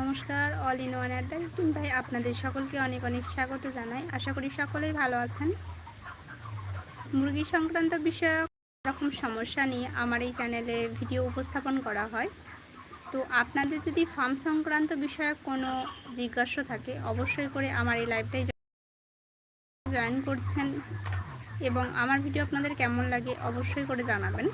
নমস্কার, all in one at the ভাই আপনাদের সকলকে অনেক অনেক স্বাগত জানাই। আশা করি সকলেই ভালো আছেন। মুরগি সংক্রান্ত বিষয়ক রকম সমস্যা নিয়ে আমার এই চ্যানেলে ভিডিও উপস্থাপন করা হয়। তো আপনাদের যদি ফার্ম সংক্রান্ত বিষয়ক কোনো জিজ্ঞাসা থাকে, অবশ্যই করে আমার এই লাইভটাই জয়েন করছেন এবং আমার ভিডিও আপনাদের কেমন লাগে অবশ্যই করে জানাবেন।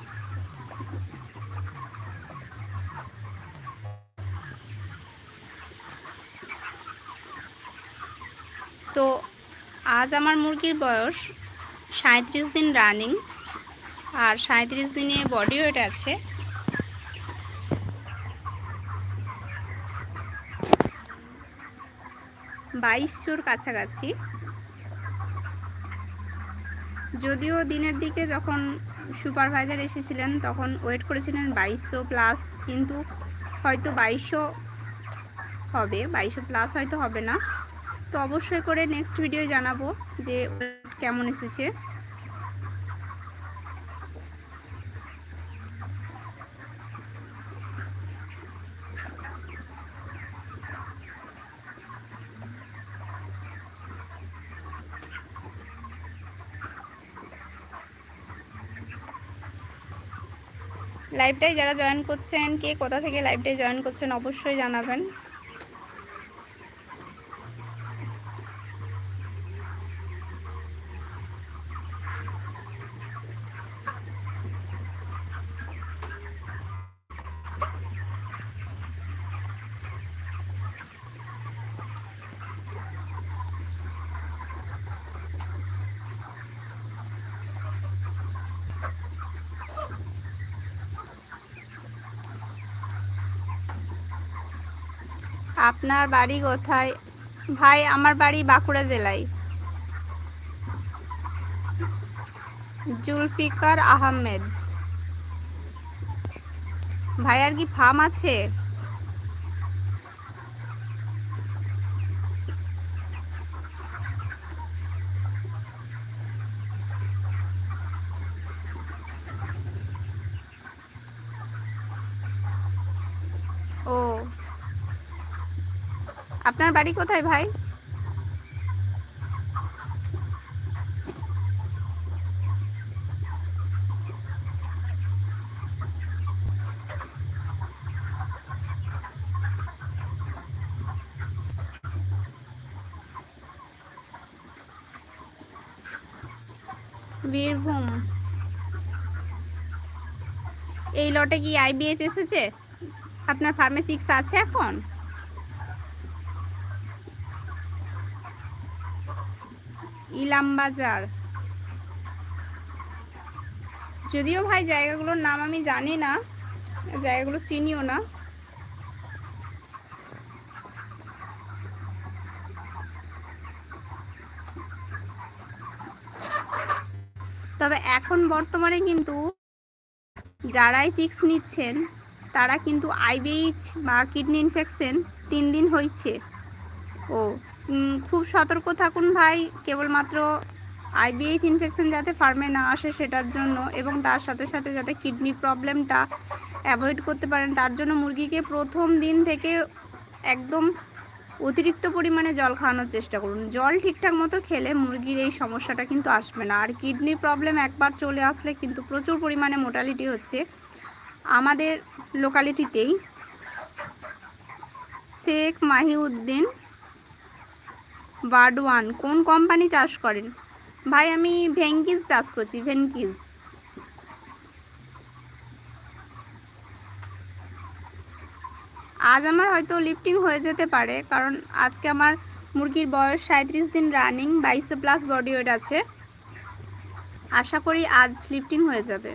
তো আজ আমার মুরগির বয়স সাঁত্রিশ দিন রানিং আর সাঁত্রিশ দিনে বডি ওয়েট আছে। বাইশশোর কাছাকাছি। যদিও দিনের দিকে যখন সুপারভাইজার এসেছিলেন, তখন ওয়েট করেছিলেন বাইশশো প্লাস কিন্তু হয়তো বাইশশো হবে বাইশশো প্লাস হয়তো হবে না। তো অবশ্যই করে নেক্সট ভিডিও জানাব যে কেমন এসেছে। লাইভটাই যারা জয়েন করছেন, কে কোথা থেকে লাইভটাই জয়েন করছেন, অবশ্যই জানাবেন। আপনার বাড়ি কোথায়? ভাই, আমার বাড়ি বাঁকুড়া জেলায়। জুলফিকার আহমেদ। ভাই আর কি ফার্ম আছে? ও। আপনার বাড়ি কোথায় ভাই? বীরভূম। এই লটে কি আইবিএচ এসেছে? আপনার ফার্মে চিক্স আছে এখন? ইলাম বাজার। যদিও ভাই, জায়গাগুলোর নাম আমি জানি না, জায়গাগুলো চিনিও না। তবে এখন বর্তমানে কিন্তু যারাই চিক্স নিচ্ছেন, তারা কিন্তু আইবিএইচ বা কিডনি ইনফেকশন তিন দিন হয়েছে ও খুব সতর্ক থাকুন ভাই, কেবলমাত্র আইবিএইচ ইনফেকশন যাতে ফার্মে না আসে সেটার জন্য এবং তার সাথে সাথে যাতে কিডনি প্রবলেমটা অ্যাভয়েড করতে পারেন, তার জন্য মুরগিকে প্রথম দিন থেকে একদম অতিরিক্ত পরিমাণে জল খাওয়ানোর চেষ্টা করুন। জল ঠিকঠাক মতো খেলে মুরগির এই সমস্যাটা কিন্তু আসবে না। আর কিডনি প্রবলেম একবার চলে আসলে কিন্তু প্রচুর পরিমাণে মোটালিটি হচ্ছে। আমাদের লোকালিটিতেই শেখ মাহিউদ্দিন ওয়ান কোন কোম্পানি চাষ করেন? ভাই, আমি ভেঙ্কিজ চাষ করছি ভেঙ্কিজ আজ আমার হয়তো লিফটিং হয়ে যেতে পারে, কারণ আজকে আমার মুরগির বয়স সাঁত্রিশ দিন রানিং বাইশো প্লাস বডি ওয়েট আছে। আশা করি আজ লিফটিং হয়ে যাবে।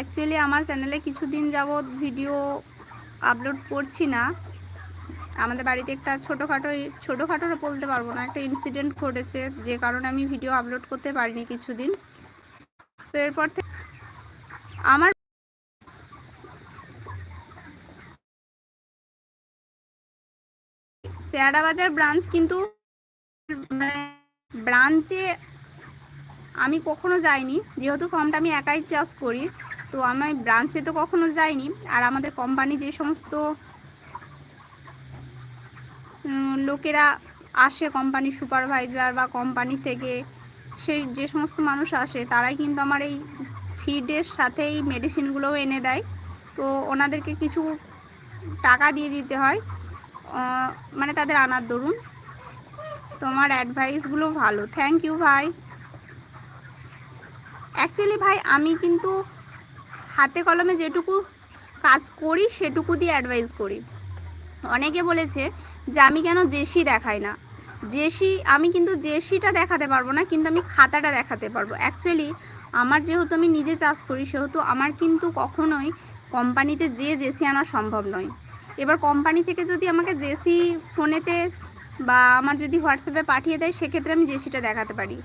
অ্যাকচুয়ালি আমার চ্যানেলে কিছুদিন যাবৎ ভিডিও আপলোড করছি না। আমাদের বাড়িতে একটা ছোটোখাটো ছোটোখাটো বলতে পারব না, একটা ইনসিডেন্ট ঘটেছে, যে কারণে আমি ভিডিও আপলোড করতে পারিনি কিছুদিন। তো এরপর থেকে আমার শেয়ারা বাজার ব্রাঞ্চ কিন্তু মানে ব্রাঞ্চে আমি কখনো যাইনি, যেহেতু ফর্মটা আমি একাই চাষ করি। তো আমি ব্রাঞ্চে তো কখনো যাইনি। আর আমাদের কোম্পানি যে সমস্ত লোকেরা আসে কোম্পানির সুপারভাইজার বা কোম্পানি থেকে, সেই যে সমস্ত মানুষ আসে, তারাই কিন্তু আমার এই ফিডের সাথে এই মেডিসিনগুলোও এনে দেয়। তো ওনাদেরকে কিছু টাকা দিয়ে দিতে হয় মানে তাদের আনার দরুন। তোমার অ্যাডভাইসগুলো ভালো। থ্যাংক ইউ ভাই। অ্যাকচুয়ালি ভাই, আমি কিন্তু হাতে কলমে যেটুকু কাজ করি, সেটুকু দিয়ে অ্যাডভাইস করি। অনেকে বলেছে যে, আমি কেন জেসি দেখাই না? জেসি, আমি কিন্তু জেসিটা দেখাতে পারব না, কিন্তু আমি খাতাটা দেখাতে পারব। অ্যাকচুয়ালি আমার যেহেতু আমি নিজে চাষ করি, সেহেতু আমার কিন্তু কখনোই কোম্পানিতে যে জেসি আনা সম্ভব নয়। এবার কোম্পানি থেকে যদি আমাকে জেসি ফোনেতে বা আমার যদি হোয়াটসঅ্যাপে পাঠিয়ে দেয়, সেক্ষেত্রে আমি জেসিটা দেখাতে পারি।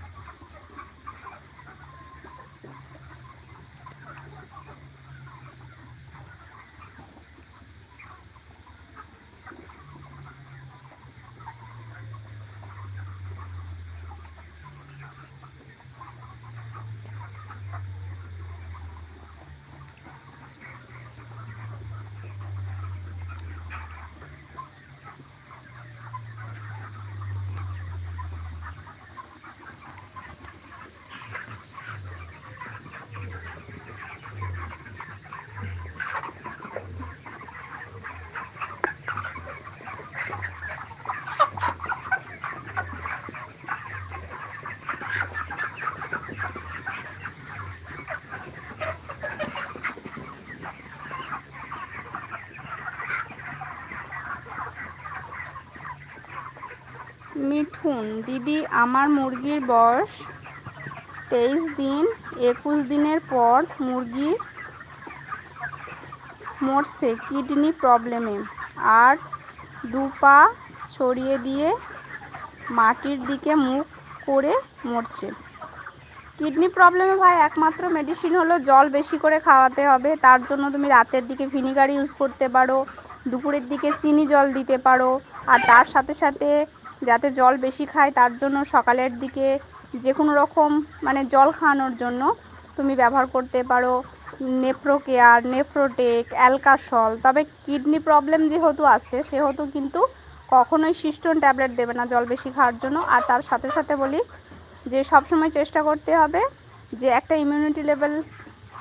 মিঠুন দিদি, আমার মুরগির বয়স তেইশ দিন, একুশ দিনের পর মুরগি মরছে, কিডনি প্রবলেমে। আর দু পা ছড়িয়ে দিয়ে মাটির দিকে মুখ করে মরছে। কিডনি প্রবলেমে ভাই একমাত্র মেডিসিন হলো জল বেশি করে খাওয়াতে হবে। তার জন্য তুমি রাতের দিকে ভিনিগার ইউজ করতে পারো, দুপুরের দিকে চিনি জল দিতে পারো। আর তার সাথে সাথে যাতে জল বেশি খায়, তার জন্য সকালের দিকে যে কোনো রকম মানে জল খাওয়ানোর জন্য তুমি ব্যবহার করতে পারো। নেফ্রোকেয়ার নেফ্রোটেক, অ্যালকাসল, তবে কিডনি প্রবলেম যেহেতু আছে, সেহেতু কিন্তু কখনোই সিস্টোন ট্যাবলেট দেবে না জল বেশি খাওয়ার জন্য। আর তার সাথে সাথে বলি যে সবসময় চেষ্টা করতে হবে যে একটা ইমিউনিটি লেভেল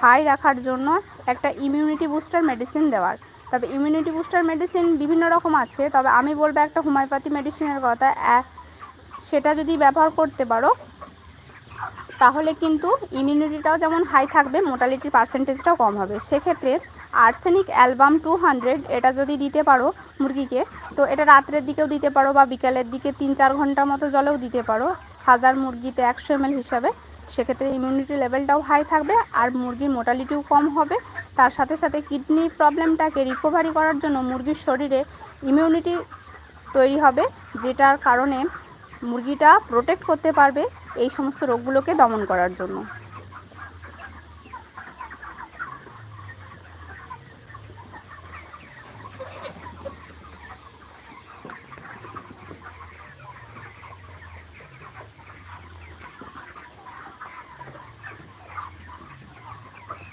হাই রাখার জন্য একটা ইমিউনিটি বুস্টার মেডিসিন দেওয়ার। তবে ইমিউনিটি বুস্টার মেডিসিন বিভিন্ন রকম আছে, তবে আমি বলব একটা হোমিওপ্যাথি মেডিসিনের কথা সেটা যদি ব্যবহার করতে পারো, তাহলে কিন্তু ইমিউনিটিটাও যেমন হাই থাকবে মোটালিটির পার্সেন্টেজটাও কম হবে। সেক্ষেত্রে আর্সেনিক অ্যালবাম টু হান্ড্রেড এটা যদি দিতে পারো মুরগিকে, তো এটা রাত্রের দিকেও দিতে পারো বা বিকালের দিকে তিন চার ঘণ্টার মতো জলেও দিতে পারো। হাজার মুরগিতে একশো এম হিসাবে, সেক্ষেত্রে ইমিউনিটি লেভেলটাও হাই থাকবে আর মুরগির মোটালিটিও কম হবে। তার সাথে সাথে কিডনি প্রবলেমটাকে রিকভারি করার জন্য মুরগির শরীরে ইমিউনিটি তৈরি হবে, যেটার কারণে মুরগিটা প্রোটেক্ট করতে পারবে এই সমস্ত রোগগুলোকে দমন করার জন্য।